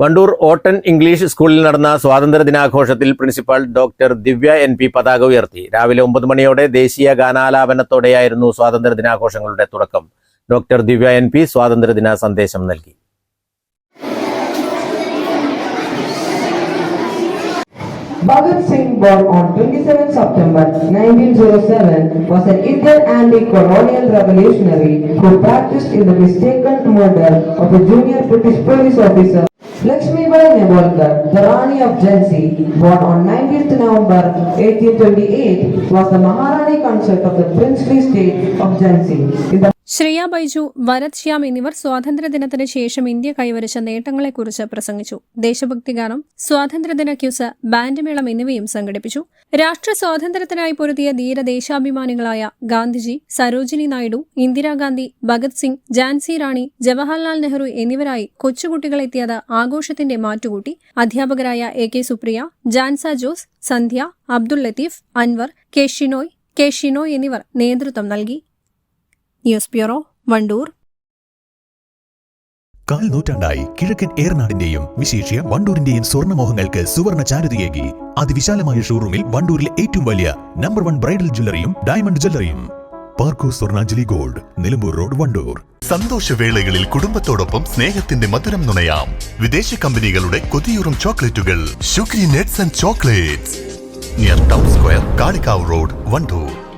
Wandoor ഓട്ടൻ English സ്കൂളിൽ നടന്ന സ്വാതന്ത്ര്യ ദിനാഘോഷത്തിൽ principal doctor Divya N P പതാക ഉയർത്തി രാവിലെ ഒമ്പത് മണിയോടെ ദേശീയ ഗാനാലാപനത്തോടെയായിരുന്നു സ്വാതന്ത്ര്യ ദിനാഘോഷങ്ങളുടെ തുടക്കം ഡോക്ടർ ദിവ്യ എൻ പി സ്വാതന്ത്ര്യ ദിന സന്ദേശം നൽകി Bhagat Singh, born on 27 September 1907, was an Indian anti-colonial revolutionary who practiced in the mistaken murder of a junior British police officer. Lakshmi Bai Nebolkar, the Rani of Jhansi, born on 19th November 1828, was the Maharani Shreya Baiju Bharat Shyam എന്നിവർ സ്വാതന്ത്ര്യദിനത്തിന് ശേഷം India കൈവരിച്ച നേട്ടങ്ങളെക്കുറിച്ച് പ്രസംഗിച്ചു. ദേശഭക്തി ഗാനം സ്വാതന്ത്ര്യദിന quiz band മേളം എന്നിവയും സംഘടിപ്പിച്ചു. രാഷ്ട്ര സ്വാതന്ത്ര്യത്തിനായി പൊരുതിയ ധീര ദേശാഭിമാനികളായ ഗാന്ധിജി സരോജിനി നായിഡു ഇന്ദിരാഗാന്ധി ഭഗത് സിംഗ് ജാൻസി റാണി ജവഹർലാൽ നെഹ്റു എന്നിവരായി കൊച്ചുകുട്ടികളെത്തിയത് ആഘോഷത്തിന്റെ മാറ്റുകൂട്ടി. അധ്യാപകരായ A K Supriya Jansa Jose Sandhya Abdul Latheef Anwar K Shinoy K Shino എന്നിവർ നേതൃത്വം നൽകി. News bureau Wandoor. കാൽ നൂറ്റാണ്ടായി കിഴക്കൻ ഏറനാടിന്റെയും വിശേഷ്യ വണ്ടൂരിന്റെയും സ്വർണമോഹങ്ങൾക്ക് സുവർണ ചാരുതയേകി. അതിവിശാലമായ ഷോറൂമിൽ വണ്ടൂരിലെ ഏറ്റവും വലിയ നമ്പർ വൺ ബ്രൈഡൽ ജ്വല്ലറിയും diamond ജ്വല്ലറിയും. Parco Swarnanjali gold Nilambur road Wandoor. സന്തോഷവേളകളിൽ കുടുംബത്തോടൊപ്പം സ്നേഹത്തിന്റെ മധുരം നുണയാം. വിദേശ കമ്പനികളുടെ കൊതിയൂറും ചോക്ലേറ്റുകൾ. Nuts and chocolates. Near town square Kalikavu road Wandoor.